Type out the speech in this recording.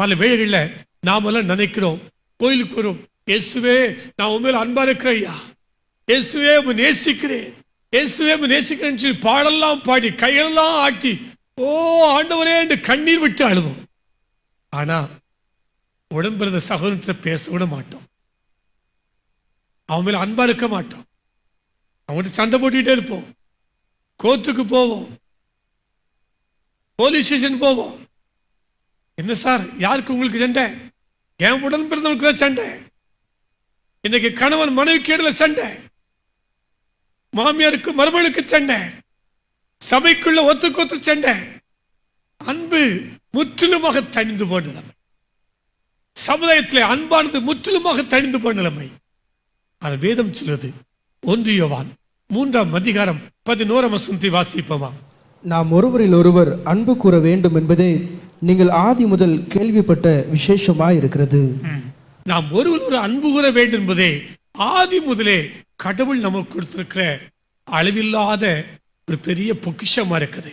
பல வேளைகளில் நாமெல்லாம் நினைக்கிறோம் கோயிலுக்கு வரும் இயேசுவே நான் உண்மையில் அன்பா இருக்கிறேன் ஐயா இயேசுவே உம்மை நேசிக்கிறேன். இயேசுவே நேசிக்கிறேன்னு சொல்லி பாடெல்லாம் பாடி கையெல்லாம் ஆட்டி ஓ ஆண்டவரே என்று கண்ணீர் விட்டு அழுவோம். ஆனா உடம்பிறந்த சகோதரத்தை பேச விட மாட்டோம். அவன் மேல அன்பா இருக்க மாட்டோம். அவன்கிட்ட சண்டை போட்டுக்கிட்டே இருப்போம். கோர்ட்டுக்கு போவோம். போலீஸ் ஸ்டேஷன் போவோம். என்ன சார்? யாருக்கு உங்களுக்கு சண்டை? என் உடன் பிறந்தவனுக்கு தான் சண்டை. இன்னைக்கு கணவன் மனைவி கேடல சண்டை. மாமியாருக்கு மருமகளுக்கு சண்டை. சபைக்குள்ள ஒத்துக்கு ஒத்து சண்டை. அன்பு முற்றிலுமாக தணிந்து போன நிலைமை. சமுதாயத்திலே அன்பானது முற்றிலுமாக தணிந்து போன நிலைமை. ஆனால் வேதம் சொல்வது ஒன்று யோவான் மூன்றாம் அதிகாரம் பதினோராம் வசந்தி வாசிப்போமா? நாம் ஒருவரில் ஒருவர் அன்பு கூற வேண்டும் என்பதே நீங்கள் ஆதி முதல் கேள்விப்பட்ட விசேஷமாய் இருக்கிறது. நாம் ஒருவர் ஒரு அன்பு கூற வேண்டும் என்பதே ஆதி முதலே கடவுள் நமக்கு கொடுத்திருக்கிற அளவில்லாத ஒரு பெரிய பொக்கிஷமா இருக்குது.